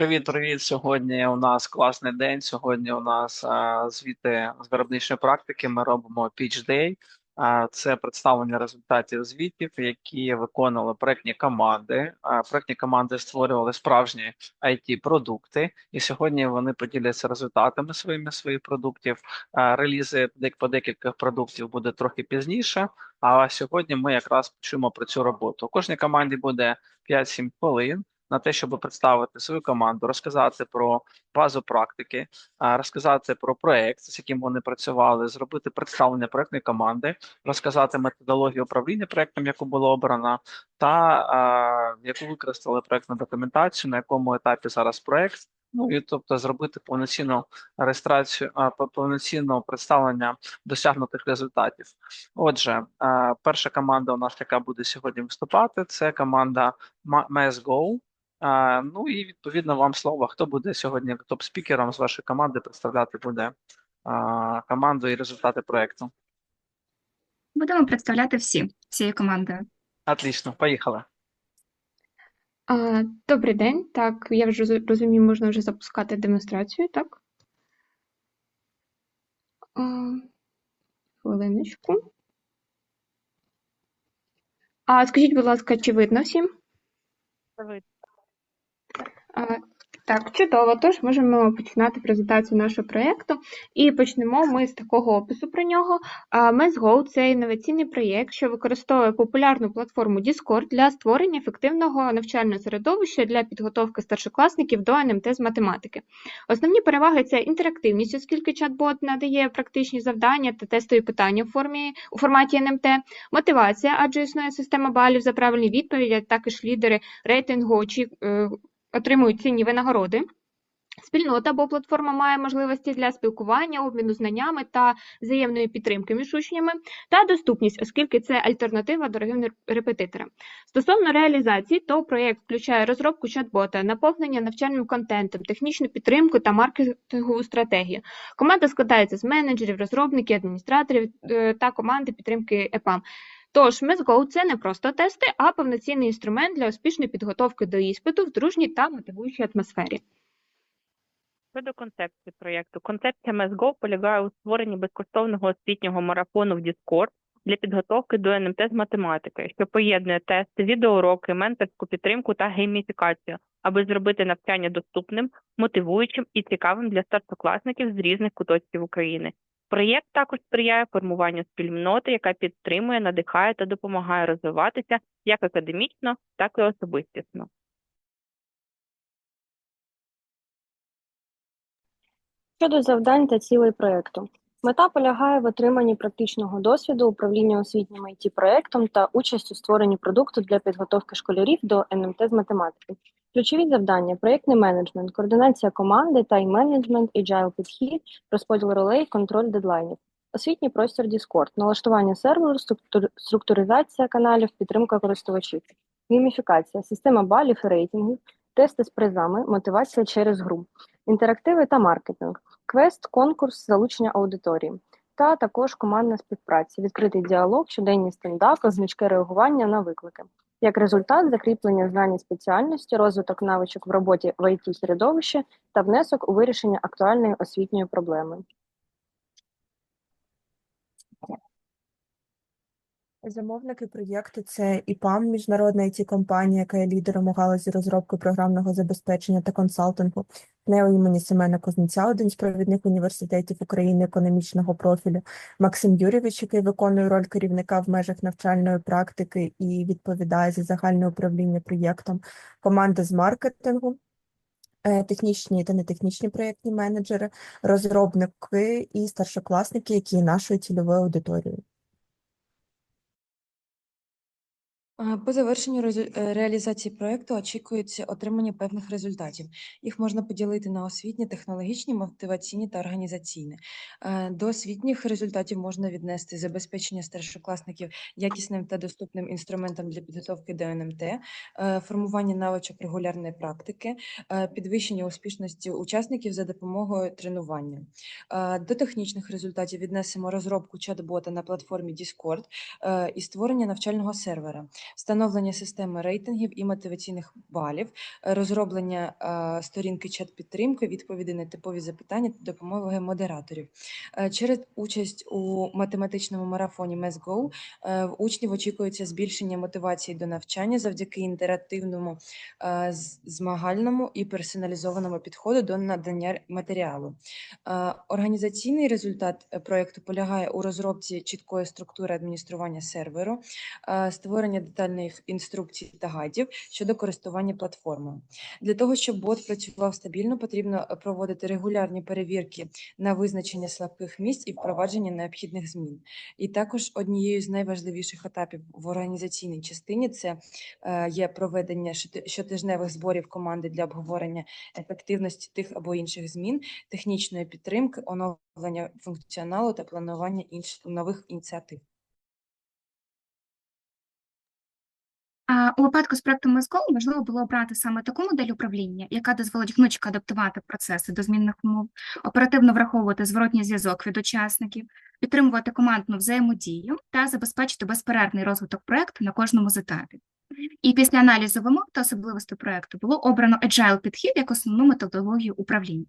Привіт, привіт. Сьогодні у нас класний день. Сьогодні у нас а, звіти з виробничої практики. Ми робимо Pitch Day. А, Це представлення результатів звітів, які виконували проектні команди. А, Проектні команди створювали справжні IT-продукти, і сьогодні вони поділяться результатами своїми своїх продуктів. А, Релізи по декілька продуктів буде трохи пізніше. А сьогодні ми якраз почуємо про цю роботу. У кожній команді буде 5-7 хвилин на те, щоб представити свою команду, розказати про базу практики, розказати про проект, з яким вони працювали, зробити представлення проектної команди, розказати методологію управління проектом, яку було обрано, та яку використали проектну документацію, на якому етапі зараз проект. Ну і тобто зробити повноцінну реєстрацію, а, повноцінне представлення досягнутих результатів. Отже, перша команда у нас, яка буде сьогодні виступати, це команда Ma- Mass Go. А, ну і відповідно вам слово. Хто буде сьогодні топ-спікером з вашої команди представляти буде а, команду і результати проекту? Будемо представляти всі, всією командою. Отлично, поїхали. А, Добрий день. Так, я вже розумію, можна вже запускати демонстрацію, так? А, Хвилиночку. А скажіть, будь ласка, чи видно всім? А, Так, чудово. Тож можемо починати презентацію нашого проєкту. І почнемо ми з такого опису про нього. А, MassGo – це інноваційний проєкт, що використовує популярну платформу Discord для створення ефективного навчального середовища для підготовки старшокласників до НМТ з математики. Основні переваги це інтерактивність, оскільки чат-бот надає практичні завдання та тестові питання у формі у форматі НМТ, мотивація, адже існує система балів за правильні відповіді, а також лідери рейтингу очі, е, отримують цінні винагороди. Спільнота або платформа має можливості для спілкування, обміну знаннями та взаємної підтримки між учнями, та доступність, оскільки це альтернатива дорогим реп- репетиторам. Стосовно реалізації, то проєкт включає розробку чат-бота, наповнення навчальним контентом, технічну підтримку та маркетингову стратегію. Команда складається з менеджерів, розробників, адміністраторів е, та команди підтримки ЕПАМ. Тож, MassGo – це не просто тести, а повноцінний інструмент для успішної підготовки до іспиту в дружній та мотивуючій атмосфері. Щодо концепції проєкту. Концепція MSGO полягає у створенні безкоштовного освітнього марафону в Discord для підготовки до НМТ з математики, що поєднує тести, відеоуроки, менторську підтримку та гейміфікацію, аби зробити навчання доступним, мотивуючим і цікавим для старшокласників з різних куточків України. Проєкт також сприяє формуванню спільноти, яка підтримує, надихає та допомагає розвиватися як академічно, так і особистісно. Щодо завдань та цілей проекту. Мета полягає в отриманні практичного досвіду управління освітнім it проектом та участь у створенні продукту для підготовки школярів до НМТ з математики. Ключові завдання: проєктний менеджмент, координація команди, тайм-менеджмент, agile підхід, розподіл ролей, контроль дедлайнів. Освітній простір Discord, налаштування серверу, структур- структуризація каналів, підтримка користувачів, гейміфікація, система балів і рейтингів, тести з призами, мотивація через гру, інтерактиви та маркетинг. Квест, конкурс, залучення аудиторії, та також командна співпраця, відкритий діалог, щоденні стендапи, значки реагування на виклики. Як результат, закріплення знань спеціальності, розвиток навичок в роботі в it середовищі та внесок у вирішення актуальної освітньої проблеми. Замовники проєкту це ІПАМ, міжнародна it компанія яка є лідером у галузі розробки програмного забезпечення та консалтингу. НЕО імені Семена Кузнеця, один з провідних університетів України економічного профілю. Максим Юрійович, який виконує роль керівника в межах навчальної практики і відповідає за загальне управління проєктом. Команда з маркетингу. е, Технічні та нетехнічні проєктні менеджери, розробники і старшокласники, які є нашою цільовою аудиторією. По завершенню е, реалізації проекту очікується отримання певних результатів. Їх можна поділити на освітні, технологічні, мотиваційні та організаційні. Е, До освітніх результатів можна віднести забезпечення старшокласників якісним та доступним інструментом для підготовки до НМТ, е, формування навичок регулярної практики, підвищення успішності учасників за допомогою тренування. До технічних результатів віднесемо розробку чат-бота на платформі Discord і створення навчального сервера. Встановлення системи рейтингів і мотиваційних балів, е, розроблення е, сторінки чат-підтримки, відповіді на типові запитання та допомоги модераторів. Е, Через участь у математичному марафоні е, в учнів очікується збільшення мотивації до навчання завдяки інтерактивному, змагальному і персоналізованому підходу до надання матеріалу. Організаційний результат проекту полягає у розробці чіткої структури адміністрування серверу, створення детальних інструкцій та гайдів щодо користування платформою. Для того, щоб бот працював стабільно, потрібно е, проводити регулярні перевірки на визначення слабких місць і впровадження необхідних змін. І також однією з найважливіших етапів в організаційній частині це е, є проведення щотижневих зборів команди для обговорення ефективності тих або інших змін, технічної підтримки, оновлення функціоналу та планування інших нових ініціатив. У випадку з проектом MSGO важливо було обрати саме таку модель управління, яка дозволить гнучко адаптувати процеси до змінних умов, оперативно враховувати зворотній зв'язок від учасників, підтримувати командну взаємодію та забезпечити безперервний розвиток проекту на кожному з етапів. І після аналізу вимог та особливостей проекту було обрано agile підхід як основну методологію управління.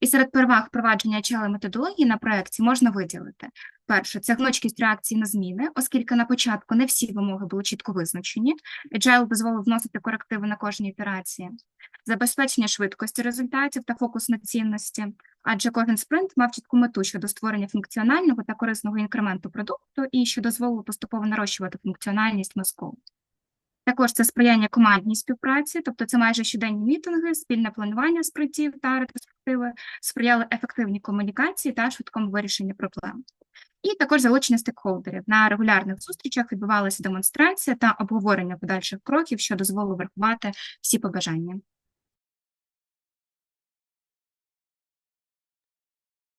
І серед переваг впровадження agile методології на проекті можна виділити перше це гнучкість реакції на зміни, оскільки на початку не всі вимоги були чітко визначені. Agile дозволив вносити корективи на кожній ітерації, забезпечення швидкості результатів та фокус на цінності, адже кожен спринт мав чітку мету щодо створення функціонального та корисного інкременту продукту і що дозволило поступово нарощувати функціональність мозку. Також це сприяння командній співпраці, тобто це майже щоденні мітинги, спільне планування спринтів та ретроспективи, сприяли ефективній комунікації та швидкому вирішенню проблем. І також залучення стейкхолдерів. На регулярних зустрічах відбувалася демонстрація та обговорення подальших кроків, що дозволило врахувати всі побажання.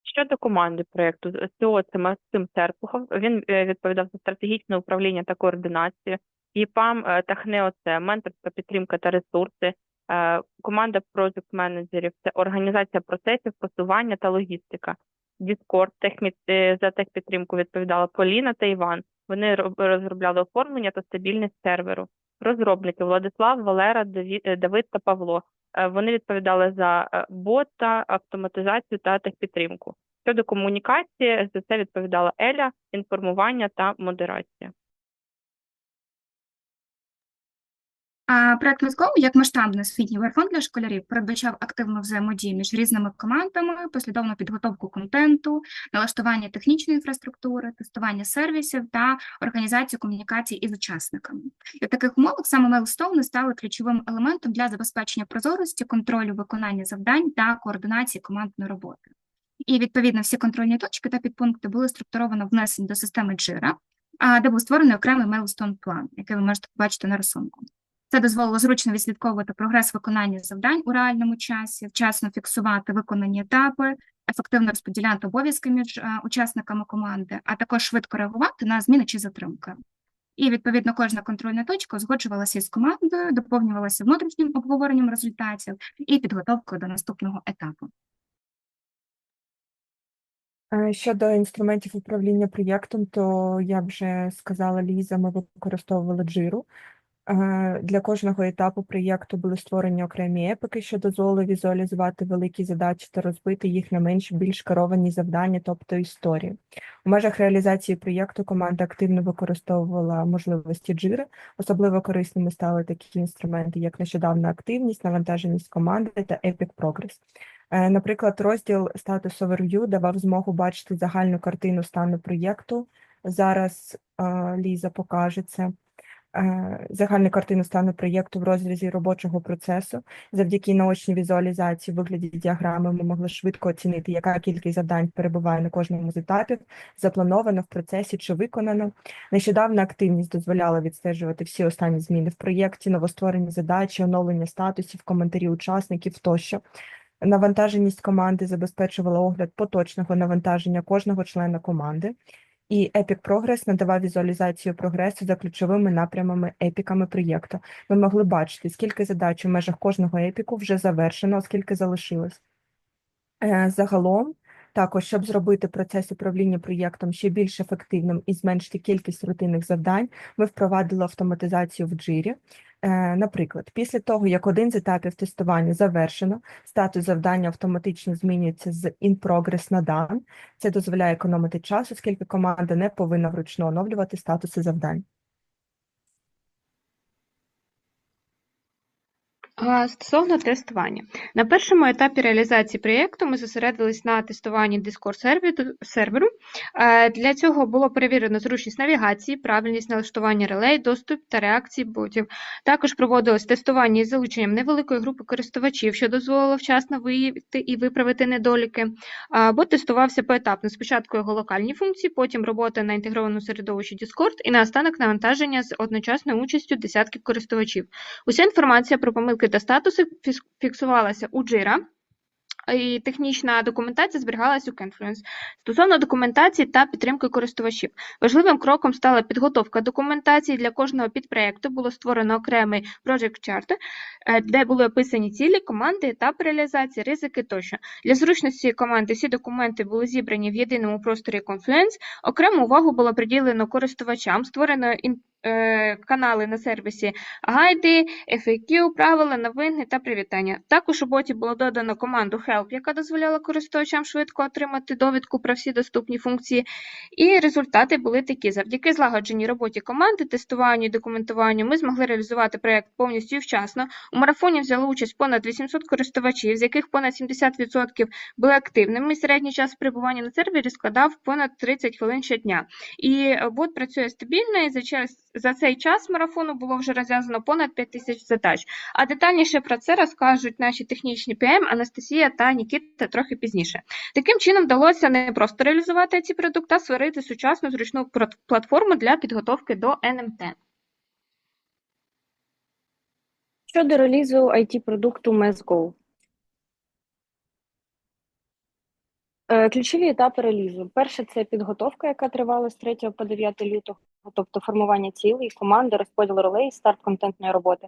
Щодо команди проєкту, СТО це Максим Серпухов. Він е, відповідав за стратегічне управління та координацію. ІПАМ е, та ХНЕО це менторська підтримка та ресурси. Е, Команда project менеджерів це організація процесів, просування та логістика. Техмі- е, за техпідтримку відповідала Поліна та Іван. Вони розробляли оформлення та стабільність серверу. Розробники Владислав, Валера, е, Давид та Павло. Е, Вони відповідали за е, бота, автоматизацію та техпідтримку. Щодо комунікації, за це відповідала Еля, інформування та модерація. Проект Мозгов як масштабний освітній марафон для школярів передбачав активну взаємодію між різними командами, послідовну підготовку контенту, налаштування технічної інфраструктури, тестування сервісів та організацію комунікацій із учасниками. І в таких умовах саме мейлстоуни стали ключовим елементом для забезпечення прозорості, контролю виконання завдань та координації командної роботи. І відповідно всі контрольні точки та підпункти були структуровано внесені до системи Jira, де був створений окремий мейлстоун план, який ви можете побачити на рисунку. Це дозволило зручно відслідковувати прогрес виконання завдань у реальному часі, вчасно фіксувати виконані етапи, ефективно розподіляти обов'язки між е, учасниками команди, а також швидко реагувати на зміни чи затримки. І відповідно кожна контрольна точка узгоджувалася із командою, доповнювалася внутрішнім обговоренням результатів і підготовкою до наступного етапу. Е, Щодо інструментів управління проєктом, то, як вже сказала Ліза, ми використовували Jira. Е, Для кожного етапу проєкту були створені окремі епики, що дозволили візуалізувати великі задачі та розбити їх на менш більш керовані завдання, тобто історії. У межах реалізації проєкту команда активно використовувала можливості Jira. Особливо корисними стали такі інструменти, як нещодавна активність, навантаженість команди та Epic Progress. Е, Наприклад, розділ Status Overview давав змогу бачити загальну картину стану проєкту. Зараз е, Ліза покаже це. Е, Загальну картину стану проєкту в розрізі робочого процесу. Завдяки наочній візуалізації в вигляді діаграми ми могли швидко оцінити, яка кількість завдань перебуває на кожному з етапів, заплановано в процесі чи виконано. Нещодавна активність дозволяла відстежувати всі останні зміни в проєкті, новостворені задачі, оновлення статусів, коментарі учасників тощо. Навантаженість команди забезпечувала огляд поточного навантаження кожного члена команди. І Epic Progress надавав візуалізацію прогресу за ключовими напрямами епіками проєкту. Ми могли бачити, скільки задач у межах кожного епіку вже завершено, скільки залишилось. Е, Загалом Також, щоб зробити процес управління проєктом ще більш ефективним і зменшити кількість рутинних завдань, ми впровадили автоматизацію в Jira. Е, Наприклад, після того, як один з етапів тестування завершено, статус завдання автоматично змінюється з in progress на done. Це дозволяє економити час, оскільки команда не повинна вручну оновлювати статуси завдань. Стосовно тестування. На першому етапі реалізації проєкту ми зосередились на тестуванні Discord серверу. Е, Для цього було перевірено зручність навігації, правильність налаштування релей, доступ та реакції ботів. Також проводилось тестування із залученням невеликої групи користувачів, що дозволило вчасно виявити і виправити недоліки. Бот тестувався поетапно. Спочатку його локальні функції, потім робота на інтегрованому середовищі Discord і наостанок навантаження з одночасною участю десятків користувачів. Уся інформація про помилки та статуси фіксувалася у Jira, і технічна документація зберігалась у Confluence. Стосовно документації та підтримки користувачів. Важливим кроком стала підготовка документації для кожного підпроекту. Було створено окремий Project Chart, е, де були описані цілі, команди, етапи реалізації, ризики тощо. Для зручності команди всі документи були зібрані в єдиному просторі Confluence. Окрему увагу було приділено користувачам, створено канали на сервісі гайди, FAQ, правила, новини та привітання. Також у боті було додано команду Help, яка дозволяла користувачам швидко отримати довідку про всі доступні функції. І результати були такі: завдяки злагодженій роботі команди, тестуванню і документуванню ми змогли реалізувати проєкт повністю і вчасно. У марафоні взяли участь понад 800 користувачів, з яких понад 70% були активними. Середній час перебування на сервері складав понад 30 хвилин щодня. І е, бот працює стабільно, і за час за цей час марафону було вже розв'язано понад 5 тисяч задач. А детальніше про це розкажуть наші технічні ПМ Анастасія та Нікіта трохи пізніше. Таким чином вдалося не просто реалізувати ці продукти, а створити сучасну зручну платформу для підготовки до НМТ. Щодо релізу IT-продукту MESGO. Е, Ключові етапи релізу. Перше це підготовка, яка тривала з 3 по 9 лютого, тобто формування цілей, команди, розподіл ролей, старт контентної роботи.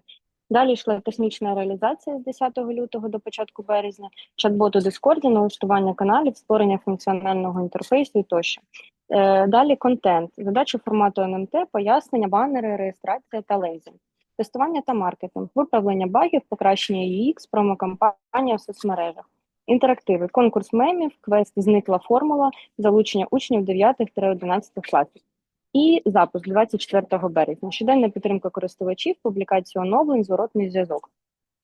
Далі йшла технічна реалізація з 10 лютого до початку березня, чат-бот у Discord, налаштування каналів, створення функціонального інтерфейсу і тощо. Е, Далі контент, задача формату НМТ, пояснення, банери, реєстрація та лейзинг. Тестування та маркетинг, виправлення багів, покращення UX, промокампанія в соцмережах. Інтерактиви, конкурс мемів, квест зникла формула, залучення учнів 9-11 класів. І запуск 24 березня. Щоденна підтримка користувачів, публікація оновлень, зворотний зв'язок.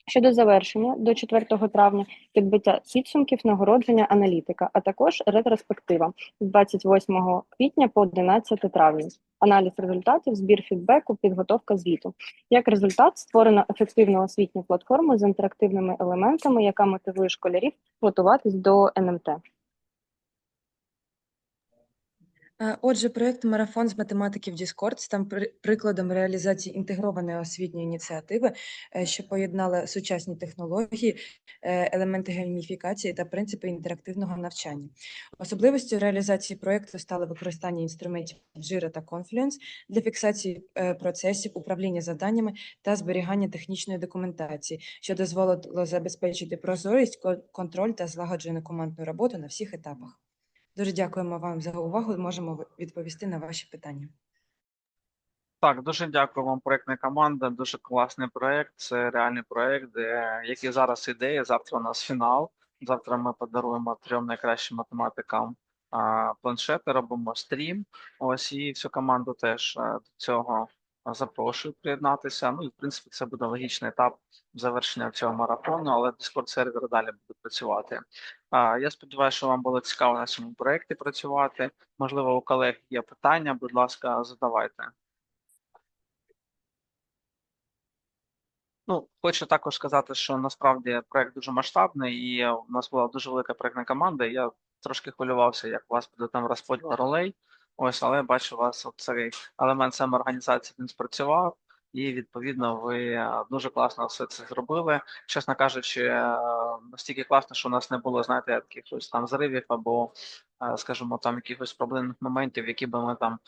Щодо завершення до 4 травня підбиття підсумків, нагородження аналітика, а також ретроспектива з 28 квітня по 11 травня. Аналіз результатів, збір фідбеку, підготовка звіту. Як результат, створено ефективну освітню платформу з інтерактивними елементами, яка мотивує школярів готуватись до НМТ. Отже, проєкт Марафон з математики в Discord став прикладом реалізації інтегрованої освітньої ініціативи, е, що поєднала сучасні технології, е, елементи гейміфікації та принципи інтерактивного навчання. Особливістю реалізації проєкту стало використання інструментів Jira та Confluence для фіксації е, процесів, управління завданнями та зберігання технічної документації, що дозволило забезпечити прозорість, контроль та злагоджену командну роботу на всіх етапах. Дуже дякуємо вам за увагу. Можемо відповісти на ваші питання. Так, дуже дякую вам, проектна команда. Дуже класний проект. Це реальний проект, де який зараз ідея. Завтра у нас фінал. Завтра ми подаруємо трьом найкращим математикам планшети, робимо стрім. Ось і всю команду теж а, до цього запрошую приєднатися. Ну і в принципі це буде логічний етап завершення цього марафону, але Discord сервер далі буде працювати. Я сподіваюся, що вам було цікаво на цьому проєкті працювати. Можливо, у колег є питання. Будь ласка, задавайте. Ну, хочу також сказати, що насправді проект дуже масштабний, і у нас була дуже велика проектна команда. і Я трошки хвилювався, як у вас буде там розподіл ролей. Ось, але я бачу, вас цей елемент самоорганізації він спрацював, і відповідно ви е, дуже класно все це зробили. Чесно кажучи, е, настільки класно, що у нас не було, знаєте, якихось там зривів або, е, скажімо, там якихось проблемних моментів, які би ми там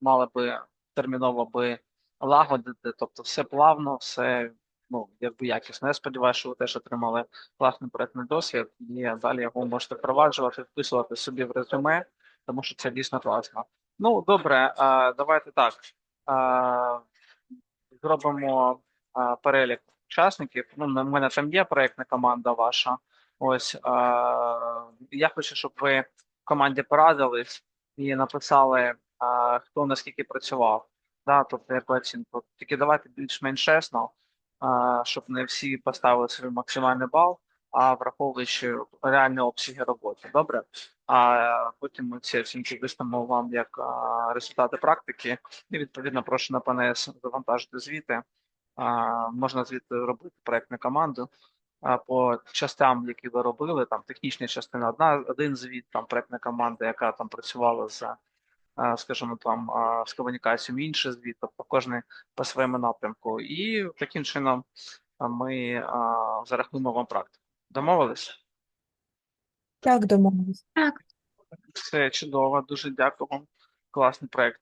мали би терміново би лагодити, тобто все плавно, все ну, якби якісно. Я сподіваюся, що ви теж отримали класний проектний досвід, і далі його можете впроваджувати, вписувати собі в резюме, тому що це дійсно класно. Ну, добре, давайте так. Зробимо перелік учасників. Ну, на мене там є проектна команда ваша. Ось я хочу, щоб ви в команді порадились і написали, хто наскільки працював. Да, тобто яку оцінку. Тільки давайте більш-менш чесно, щоб не всі поставили свій максимальний бал, а враховуючи реальні обсяги роботи. Добре? А потім ми ці оцінки виставимо вам як результати практики, і відповідно прошу на ПНС завантажити звіти. Можна звідти робити проектну команду по частям, які ви робили. Там технічна частина одна, один звіт, там проектна команда, яка там працювала з, а, скажімо, там з комунікацією, інший звіт, тобто кожен по своєму напрямку. І таким чином ми зарахуємо вам практику. Домовились? Так, домовились. Так. Все чудово, дуже дякую вам. Класний проект.